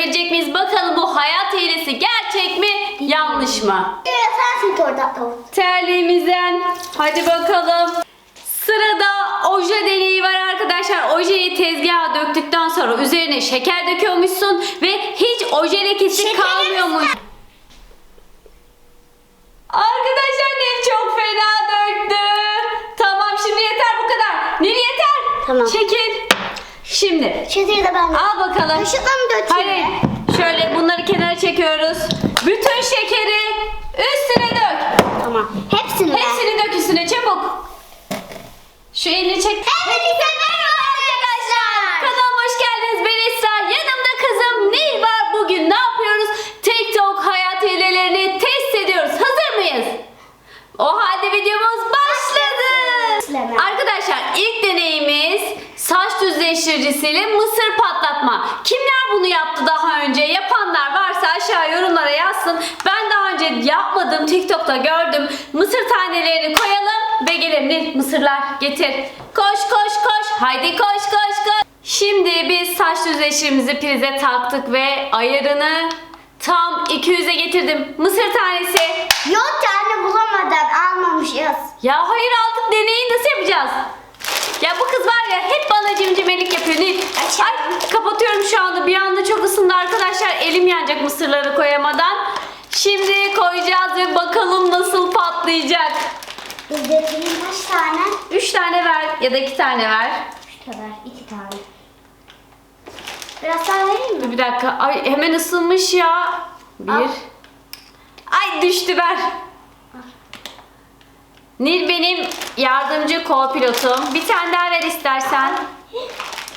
başarabilecek miyiz? Bakalım bu hayat hilesi gerçek mi, yanlış mı? Evet, sensin torda tavuk. Terliğimizden hadi bakalım. Sırada oje deneyi var arkadaşlar. Ojeyi tezgaha döktükten sonra üzerine şeker döküyormuşsun ve hiç oje lekesi Şekerim kalmıyormuş. Arkadaşlar Nil çok fena döktü. Tamam şimdi yeter bu kadar. Nil yeter. Tamam. Çekil. Şimdi Şeker de ben al bakalım. Kaşıkla mı dökeyim? Hayır. Şöyle bunları kenara çekiyoruz. Bütün şekeri üstüne dök. Tamam. Hepsini? Hepsini dök üstüne çabuk. Şu elini çek. Hepinize merhaba arkadaşlar. Kanalıma hoş geldiniz. Ben Esra. Yanımda kızım Nil var. Bugün ne yapıyoruz? TikTok hayat hilelerini test ediyoruz. Hazır mıyız? O halde videomuz başladı. Başladı. Arkadaşlar ilk deneyimiz saç düzleştiricisiyle mısır patlatma. Kimler bunu yaptı daha önce? Yapanlar varsa aşağı yorumlara yazsın. Ben daha önce yapmadım. TikTok'ta gördüm. Mısır tanelerini koyalım ve gelelim. Mısırlar getir. Koş koş koş. Haydi koş koş koş. Şimdi biz saç düzleştiricimizi prize taktık ve ayarını tam 200'e getirdim. Mısır tanesi. Yok tane bulamadan almamışız. Ya hayır aldık deneyi nasıl yapacağız? Ya bu kız var ya hep bana cimcimelik yapıyor. Nil. Ay kapatıyorum şu anda. Bir anda çok ısındı arkadaşlar. Elim yanacak mısırları koyamadan. Şimdi koyacağız ve bakalım nasıl patlayacak. Götüreyim kaç tane? 3 tane ver ya da 2 tane ver. Üç kadar. iki tane. Biraz daha vereyim mi? Bir dakika. Ay hemen ısınmış ya. Bir. Al. Ay düştü ver. Nil benim yardımcı co-pilotum. Bir tane daha ver istersen.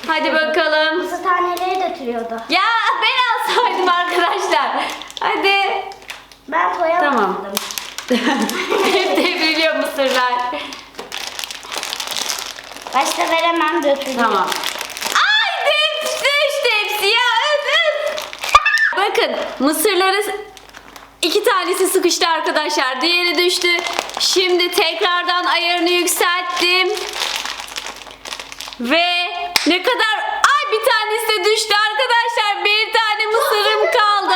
Hadi bakalım. Mısır taneleri götürüyordu. Ya ben alsaydım arkadaşlar. Hadi. Ben koyamadım. Tamam. Hep devriliyor mısırlar. Başta veremem dökülüyor. Tamam. Ay düştü işte hepsi ya. Öf, öf. Bakın mısırları iki tanesi sıkıştı arkadaşlar. Diğeri düştü. Şimdi tekrardan ayarını yükselttim. Ve ne kadar ay bir tanesi de düştü arkadaşlar. Bir tane mısırım kaldı.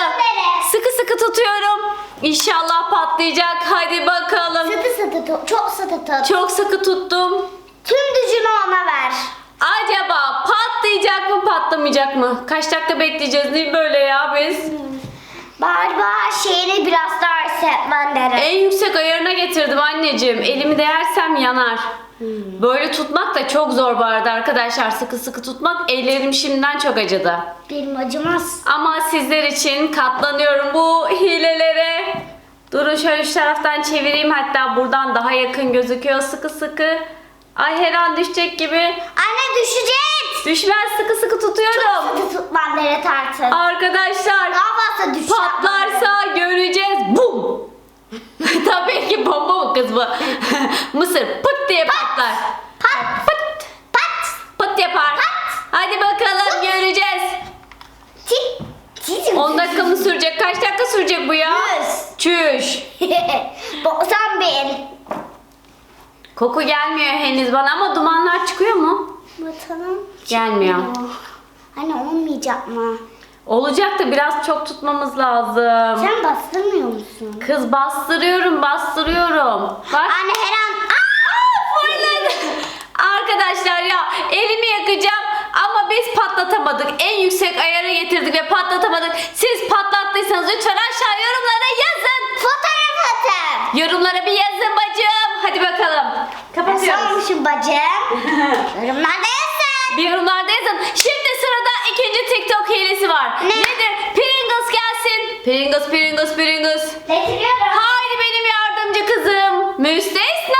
Sıkı sıkı tutuyorum. İnşallah patlayacak. Hadi bakalım. Sıtı sıtı tut. Çok sıtı tut. Çok sıkı tuttum. Tüm gücünü ona ver. Acaba patlayacak mı patlamayacak mı? Kaç dakika bekleyeceğiz değil böyle ya biz? Galiba şeyini biraz daha hissetmen derim. En yüksek ayarına getirdim anneciğim. Elimi değersem yanar. Böyle tutmak da çok zor bu arada arkadaşlar. Sıkı sıkı tutmak ellerim şimdiden çok acıdı. Benim acımaz. Ama sizler için katlanıyorum bu hilelere. Durun şöyle şu taraftan çevireyim. Hatta buradan daha yakın gözüküyor sıkı sıkı. Ay her an düşecek gibi. Anne düşecek. Düşmez sıkı sıkı tutuyorum. Sıkı tutman dere tartın. Arkadaşlar Daha fazla düş. patlarsa göreceğiz. Bum. Tabii ki bomba mı kız bu? Mısır pıt diye patlar. Pat. Pıt Pat. pıt yapar. Hadi bakalım göreceğiz. Tik. 10 dakika mı sürecek? Kaç dakika sürecek bu ya? Yüz. Çüş. 91. Koku gelmiyor henüz bana ama dumanlar çıkıyor mu? Bakalım. Gelmiyor. Anne olmayacak mı? Olacak da biraz çok tutmamız lazım. Sen bastırmıyor musun? Kız bastırıyorum, bastırıyorum. Bak. Anne her an... Aa, fırladı. Arkadaşlar ya elimi yakacağım ama biz patlatamadık. En yüksek ayara getirdik ve patlatamadık. Siz patlattıysanız lütfen aşağı yorumlara yazın. Fotoğraf atın. Yorumlara bir yazın bacım. Hadi bakalım. Kapatıyoruz. Nasıl bacım? Yorumlarda yazın. Bir yorumlarda yazın. Şimdi sırada ikinci TikTok hilesi var. Ne? Nedir? Pringles gelsin. Pringles, Pringles, Pringles. Getiriyorum. Haydi benim yardımcı kızım. Müstesna.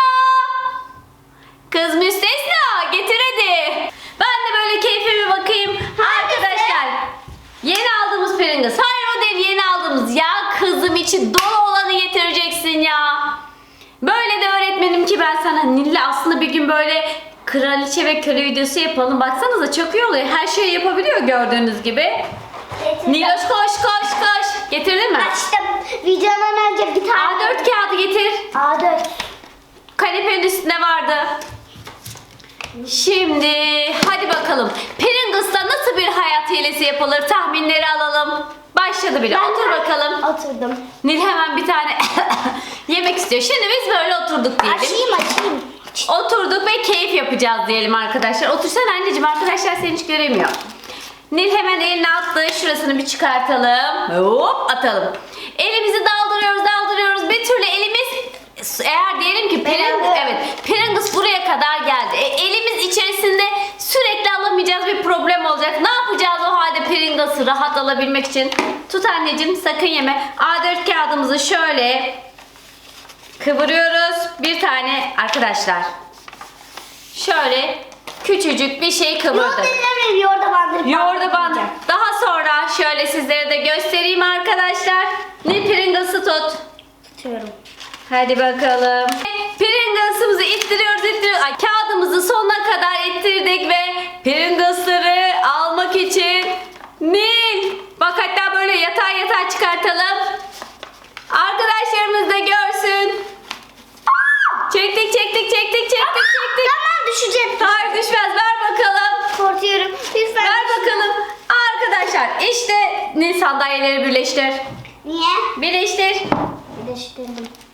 Kız müstesna getir hadi. Ben de böyle keyfime bakayım. Arkadaşlar yeni aldığımız Pringles. Hayır o değil yeni aldığımız. Ya kızım içi dolu olanı getireceksin ya. Böyle de öğretmenim ki ben sana Nil'le aslında bir gün böyle kraliçe ve köle videosu yapalım. Baksanıza çok iyi oluyor. Her şeyi yapabiliyor gördüğünüz gibi. Getirdim. Niloş koş koş koş. Getirdin mi? Açtım. Videodan önce bir tane... A4 kağıdı getir. A4. Kanepenin üstünde vardı. Şimdi hadi bakalım. Pringles Pringles'ta nasıl bir hayat hilesi yapılır tahminleri alalım. Başladı bile. Ben Otur bakalım. Oturdum. Nil hemen bir tane yemek istiyor. Şimdi biz böyle oturduk diyelim. Açayım açayım. Oturduk ve keyif yapacağız diyelim arkadaşlar. Otursana anneciğim arkadaşlar seni hiç göremiyor. Nil hemen elini attı. Şurasını bir çıkartalım. Hop atalım. Elimizi daldırıyoruz daldırıyoruz. Bir türlü elimiz eğer diyelim ki Pringles, evet Pringles buraya kadar geldi. E, elimiz içerisinde sürekli alamayacağız bir problem olacak. Ne yapacağız o halde Pringles'ı rahat alabilmek için? Tut anneciğim sakın yeme. A4 kağıdımızı şöyle kıvırıyoruz. Bir tane arkadaşlar şöyle küçücük bir şey Yoğurt kıvırdık. ellerim yoğurda bandırıp Yoğurdu ban. bandıracağım. Daha sonra şöyle sizlere de göstereyim arkadaşlar. Ne Pringles'ı tut. Tutuyorum. Hadi bakalım. Pringles'ımızı ittiriyoruz ittiriyoruz. Ay, kağıdımızı sonuna kadar ittirdik ve Pringles'ları almak için Nil. Bak hatta böyle yatağa yatağa çıkartalım. Arkadaşlarımız da görsün. Çektik çektik çektik çektik çektik. Tamam düşecek. Hayır düşmez ver bakalım. Korkuyorum. Lütfen. Ver bakalım. Arkadaşlar işte Nil sandalyeleri birleştir. Niye? Birleştir. Birleştirdim.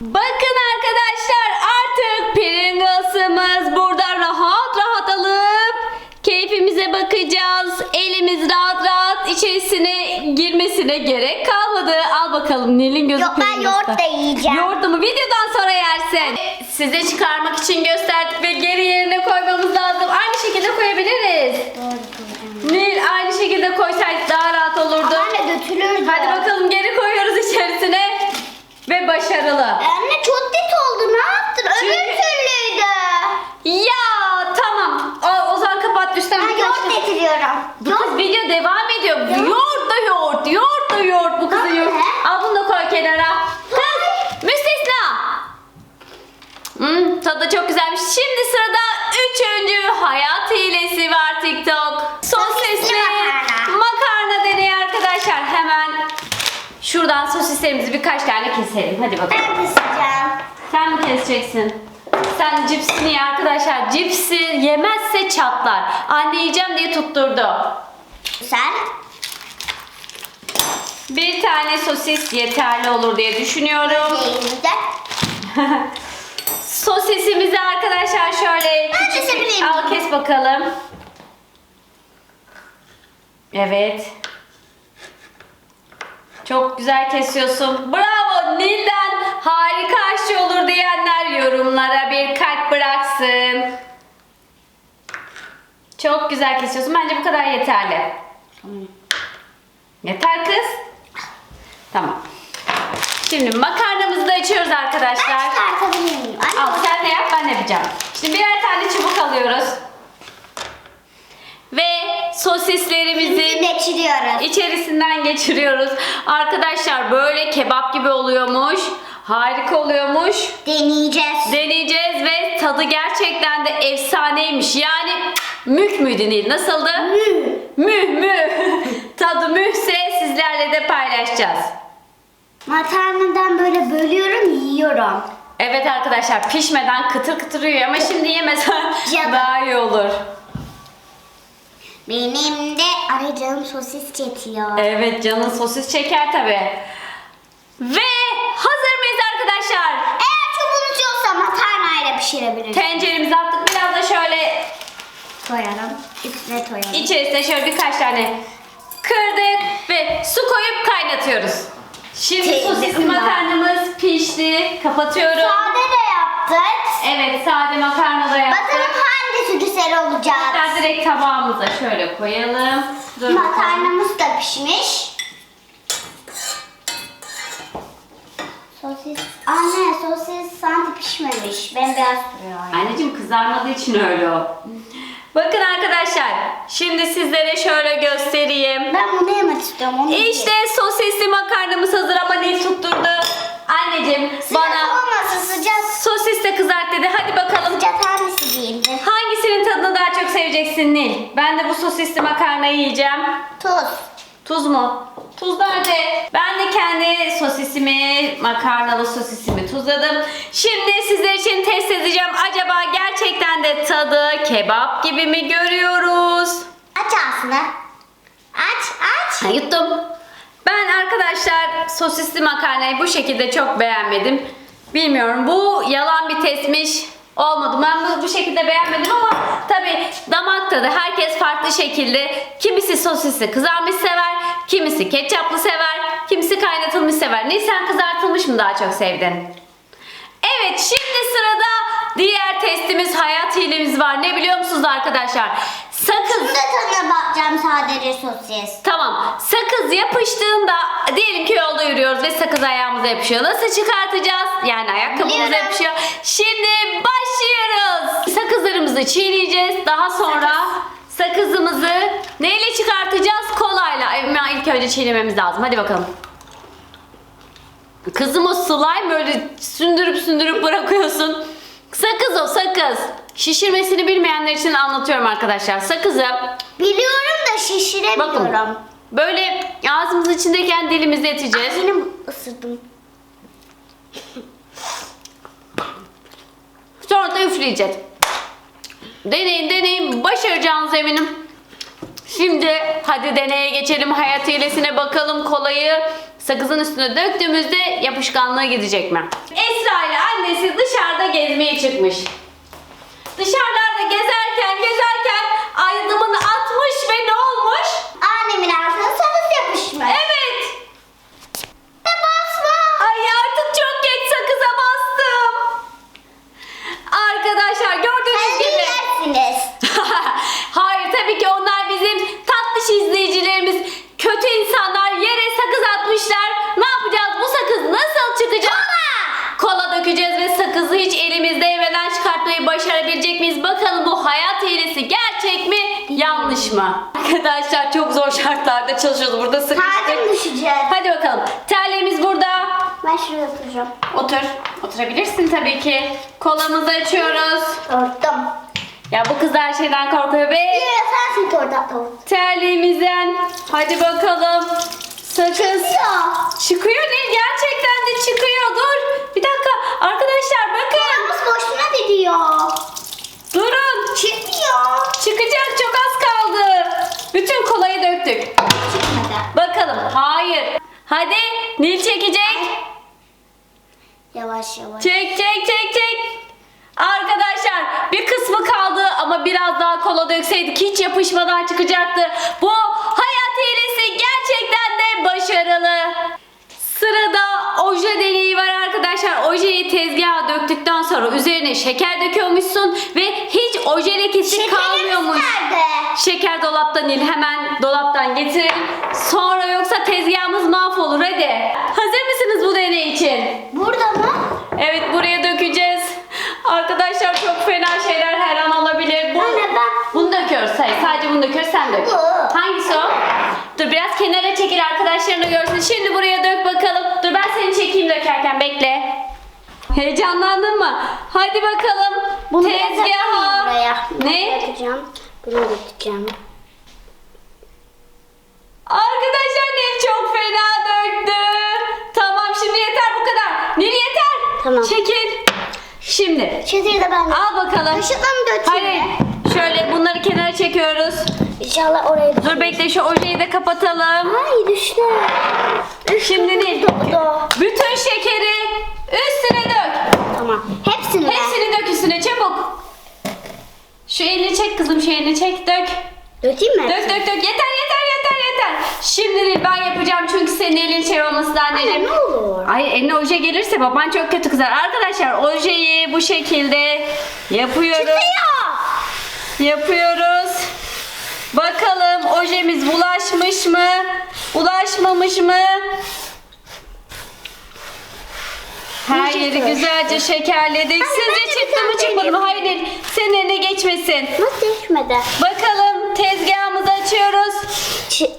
Bakın arkadaşlar artık Pringles'ımız burada rahat rahat alıp keyfimize bakacağız. Elimiz rahat rahat içerisine girmesine gerek kalmadı. Al bakalım Nil'in gözü Yok ben Pringles'ta. yoğurt da yiyeceğim. Yoğurdu mu? Videodan sonra yersin. Size çıkarmak için gösterdik ve geri yerine koymamız lazım. Aynı şekilde koyabiliriz. Nil aynı şekilde koysaydık daha rahat olurdu. Anne götürürdü. Hadi bakalım geri koyuyoruz içerisine. Ve başarılı. Anne çok dit oldu. Ne yaptın? Öbür Çünkü- türlüydü. Ya tamam. O, o zaman kapat üstten Ben birkaç yoğurt şey- getiriyorum. Bu kız video devam ediyor. Yoğurt. Yoğurt da yoğurt, yoğurt da yoğurt. Bu kızın Anne. yoğurt. Al bunu da koy kenara. Kız müstesna. Hmm, tadı çok güzelmiş. Şimdi sırada üçüncü hayat hilesi var TikTok. Son Sosisli sesli makarna. makarna deneyi arkadaşlar. Hemen şuradan sosislerimizi birkaç tane keselim. Hadi bakalım. Ben kısacağım. Sen mi keseceksin? Sen cipsini ye arkadaşlar. Cipsi yemezse çatlar. Anne yiyeceğim diye tutturdu. Sen? Bir tane sosis yeterli olur diye düşünüyorum. Sosisimizi arkadaşlar şöyle Ben küçük- Al kes bakalım. Evet. Çok güzel kesiyorsun. Bravo Nil'den harika aşçı olur diyenler yorumlara bir kalp bıraksın. Çok güzel kesiyorsun. Bence bu kadar yeterli. Yeter kız. Tamam. Şimdi makarnamızı da açıyoruz Ben arkadaşlar. çıkartabilir miyim? Anne Al sen de yap ben de yapacağım. Şimdi birer tane çubuk alıyoruz. Ve sosislerimizin geçiriyoruz. içerisinden geçiriyoruz. Arkadaşlar böyle kebap gibi oluyormuş. Harika oluyormuş. Deneyeceğiz. Deneyeceğiz ve tadı gerçekten de efsaneymiş. Yani müh müydü Nil? Nasıldı? Müh. Müh müh. tadı mühse sizlerle de paylaşacağız. Makarnadan böyle bölüyorum yiyorum. Evet arkadaşlar pişmeden kıtır kıtır yiyor ama şimdi yemesen daha iyi olur. Benim de ay canım sosis çekiyor. Evet canın sosis çeker tabi. Ve hazır mıyız arkadaşlar? Eğer çok unutuyorsa makarnayla pişirebiliriz. Tenceremizi attık biraz da şöyle Koyalım. Üstüne koyalım. içerisine şöyle birkaç tane kırdık ve su koyup kaynatıyoruz. Şimdi Teyze sosisli kızlar. makarnamız pişti. Kapatıyorum. Sade de yaptık. Evet sade makarna da yaptık. Bakalım güzel olacak. Hatta direkt tabağımıza şöyle koyalım. Dur bakalım. Makarnamız da pişmiş. Sosis. Anne sosis sanki pişmemiş. Bembeyaz duruyor. yani. Anneciğim kızarmadığı için öyle o. Bakın arkadaşlar şimdi sizlere şöyle göstereyim. Ben bunu yemek istiyorum. Onu İşte sosisli makarnamız hazır ama Nil tutturdu. Anneciğim Sıcak bana olmasın sıcak. sosis de kızart dedi. Hadi bakalım. Sıcak hangisi değildir? Hangisinin tadını daha çok seveceksin Nil? Ben de bu sosisli makarnayı yiyeceğim. Tuz. Tuz mu? Tuz nerede? Ben de kendi sosisimi, makarnalı sosisimi tuzladım. Şimdi sizler için test edeceğim. Acaba gerçekten de tadı kebap gibi mi görüyoruz? ağzını. Aç aç. Ha, Yuttum. Ben arkadaşlar sosisli makarnayı bu şekilde çok beğenmedim. Bilmiyorum bu yalan bir testmiş. Olmadı. Ben bu, bu şekilde beğenmedim ama tabi damak tadı herkes farklı şekilde. Kimisi sosisli kızarmış sever, kimisi ketçaplı sever, kimisi kaynatılmış sever. Ne sen kızartılmış mı daha çok sevdin? Evet şimdi sırada diğer testimiz hayat hilemiz var. Ne biliyor musunuz arkadaşlar? Sakız Şimdi tadına bakacağım sadece sosis. Tamam. Sakız yapıştığında diyelim ki yolda yürüyoruz ve sakız ayağımıza yapışıyor. Nasıl çıkartacağız? Yani ayakkabımıza Biliyorum. yapışıyor. Şimdi başlıyoruz. Sakızlarımızı çiğneyeceğiz. Daha sonra sakızımızı neyle çıkartacağız? Kolayla. Ama ilk önce çiğnememiz lazım. Hadi bakalım. Kızım o slime böyle sündürüp sündürüp bırakıyorsun. Sakız o sakız. Şişirmesini bilmeyenler için anlatıyorum arkadaşlar. Sakızı Biliyorum da şişiremiyorum. Bakın. Böyle ağzımız içindeyken dilimizi eteceğiz. Yine ısırdım. Sonra da üfleyeceğiz. Deneyin deneyin başaracağınız eminim. Şimdi hadi deneye geçelim. Hayat hilesine bakalım kolayı sakızın üstüne döktüğümüzde yapışkanlığı gidecek mi? Esra ile annesi dışarıda gezmeye çıkmış. Dışarılarda gezerken gezerken Yanlış mı? Arkadaşlar çok zor şartlarda çalışıyoruz. Burada Kalbim sıkıştık. düşecek. Hadi bakalım. Terliğimiz burada. Ben şuraya oturacağım. Otur. Oturabilirsin tabii ki. Kolamızı açıyoruz. Oturdum. Ya bu kız her şeyden korkuyor be. Yine sensin orada tavuk. Terliğimizden. Hadi bakalım. Sakız. Ya. Çıkıyor Nil. Gerçekten de çıkıyor. Dur. Bir dakika. Arkadaşlar bakın. Paramız boşuna gidiyor. Durun. Çıkmıyor. Çıkacak. Çok az kaldı. Bütün kolayı döktük. Çıkmadı. Bakalım. Hayır. Hadi. Nil çekecek. Yavaş yavaş. Çek çek çek çek. Arkadaşlar bir kısmı kaldı ama biraz daha kola dökseydik hiç yapışmadan çıkacaktı. Bu hayat hilesi gerçekten de başarılı. Sırada oje deneyi var arkadaşlar. Ojeyi tezgaha döktükten sonra üzerine şeker döküyormuşsun ve hiç oje lekesi kalmıyormuş. nerede? Şeker dolaptan il hemen dolaptan getirelim. Sonra yoksa tezgahımız mahvolur hadi. Hazır mısınız bu deney için? Burada mı? Evet buraya dökeceğiz. Arkadaşlar çok fena şeyler her an olabilir. Bu, Anne ben. bunu döküyoruz. Hayır sadece bunu döküyoruz sen dök. Bu. Hangisi o? Dur biraz kenara çekil arkadaşlarına görsün. Şimdi buraya dök bakalım. Dur ben seni çekeyim dökerken bekle. Heyecanlandın mı? Hadi bakalım. Bunu biraz Tezgaha. Ne? Dökeceğim. Bunu dökeceğim. Arkadaşlar Nil çok fena döktü. Tamam şimdi yeter bu kadar. Nil yeter. Tamam. Çekil. Şimdi Çizgiyi de ben al bakalım. Kaşıkla mı dökeyim? Hayır. Şöyle bunları kenara çekiyoruz. İnşallah oraya düşür. Dur bekle şu ojeyi de kapatalım. Ay düştü. Şimdi Nil. Bütün şekeri üstüne dök. Tamam. Hepsini? Hepsini dök üstüne çabuk. Şu elini çek kızım şu elini çek dök. Dökeyim mi? Dök dök dök yeter yeter yeter yeter. Şimdi Nil ben yapacağım çünkü senin elin şey olmasın anneciğim. Anne ne olur? Ay eline oje gelirse baban çok kötü kızar. Arkadaşlar ojeyi bu şekilde yapıyoruz. Çıkıyor. Yapıyoruz. Bakalım ojemiz bulaşmış mı? Bulaşmamış mı? Her yeri güzelce şekerledik. Sizce çıktı mı çıkmadı mı? Hayır değil. Senin eline geçmesin. Nasıl düşmedi? Bakalım tezgahımızı açıyoruz. Ş-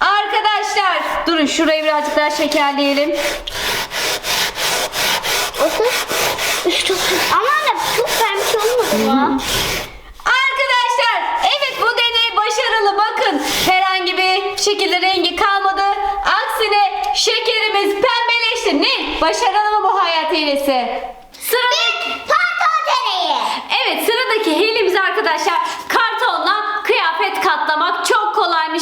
Arkadaşlar durun şurayı birazcık daha şekerleyelim. Otur. Üf, çok vermiş olmadı mı? Arkadaşlar evet bu deney başarılı bakın herhangi bir şekilde rengi kalmadı aksine şekerimiz pembeleşti mı bu hayat hilesi sıradaki Pantol deneyi. evet sıradaki hilemiz arkadaşlar kartonla kıyafet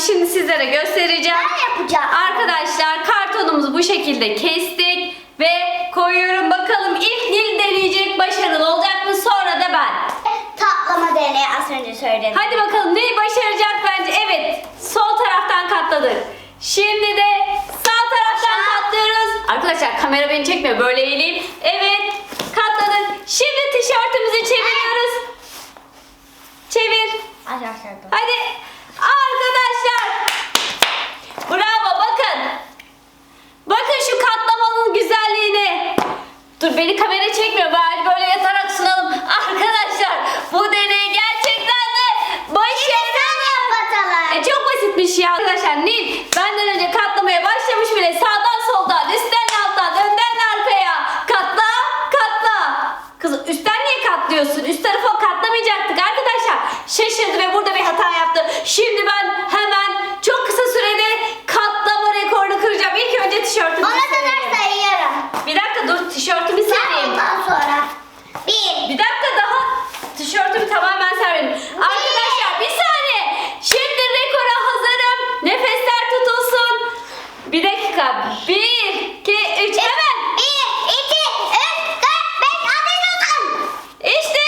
Şimdi sizlere göstereceğim. Ben yapacağım. Arkadaşlar kartonumuzu bu şekilde kestik ve koyuyorum. Bakalım ilk Nil deneyecek başarılı olacak mı sonra da ben. Tatlama deneyi az önce söyledim. Hadi bakalım Nil başaracak bence. Evet sol taraftan katladık. Şimdi de Arkadaşlar kamera beni çekmiyor böyle eğileyim. Evet katladık. Şimdi tişörtümüzü çeviriyoruz. Çevir. Arkadaşlar. Hadi arkadaşlar. Bravo bakın. Bakın şu katlamanın güzelliğine. Dur beni kamera çekmiyor bari böyle yatarak sunalım. Arkadaşlar bu deney gerçekten de başarılı. E, çok basitmiş ya arkadaşlar. Nil benden önce katlamaya başlamış bile sağdan Şimdi ben hemen çok kısa sürede katlama rekorunu kıracağım. İlk önce tişörtümü Ona kadar sayıyorum. Bir dakika dur tişörtümü sereyim. ondan sonra. Bir. Bir dakika daha tişörtümü tamamen sermedim. Arkadaşlar bir saniye. Şimdi rekora hazırım. Nefesler tutulsun. Bir dakika. Bir, iki, üç. Hemen. Bir, iki, üç, dört, beş, altı, dokuz. İşte.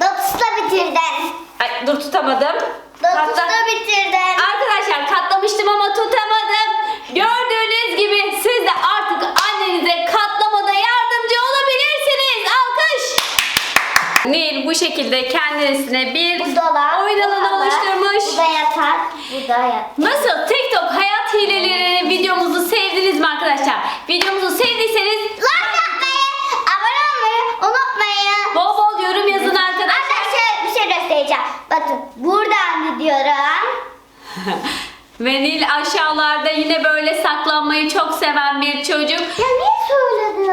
Dokuzda bitirdin. Ay, dur tutamadım. Katla- Dokuzda bitirdin. Arkadaşlar katlamıştım ama tutamadım. Gördüğünüz gibi siz de artık annenize katlamada yardımcı olabilirsiniz. Alkış. Nil bu şekilde kendisine bir Bu dolap. oyun alanı oluşturmuş. Bu da yatak. Bu da yatak. Nasıl? TikTok hayat hileleri videomuzu sevdiniz mi arkadaşlar? Videomuzu sevdiyseniz Like atmayı, abone olmayı unutmayın. bol bol yorum yazın arkadaşlar. Arkadaşlar bir şey göstereceğim. Bakın buradan gidiyorum. Ve Nil aşağılarda yine böyle saklanmayı çok seven bir çocuk. Ya niye söyledin?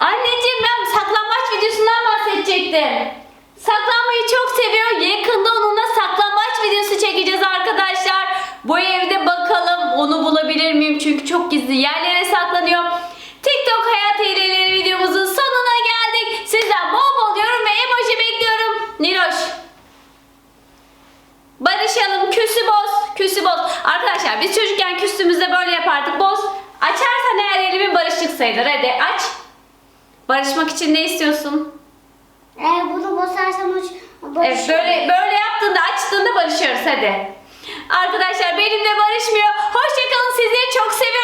Anneciğim ben saklambaç videosundan bahsedecektim. Saklanmayı çok seviyor. Yakında onunla saklambaç videosu çekeceğiz arkadaşlar. Bu evde bakalım onu bulabilir miyim? Çünkü çok gizli yerlere saklanıyor. TikTok hayat hileleri videomuzun sonuna geldik. Sizden bol bol yorum ve emoji bekliyorum. Niloş. Barışalım. Küsü boz. Küsü boz. Arkadaşlar biz çocukken küstüğümüzde böyle yapardık. Boz. Açarsan eğer elimin barışık sayılır. Hadi aç. Barışmak için ne istiyorsun? Eğer bunu bozarsam hiç Evet, böyle böyle yaptığında açtığında barışıyoruz hadi. Arkadaşlar benimle barışmıyor. Hoşçakalın sizleri çok seviyoruz.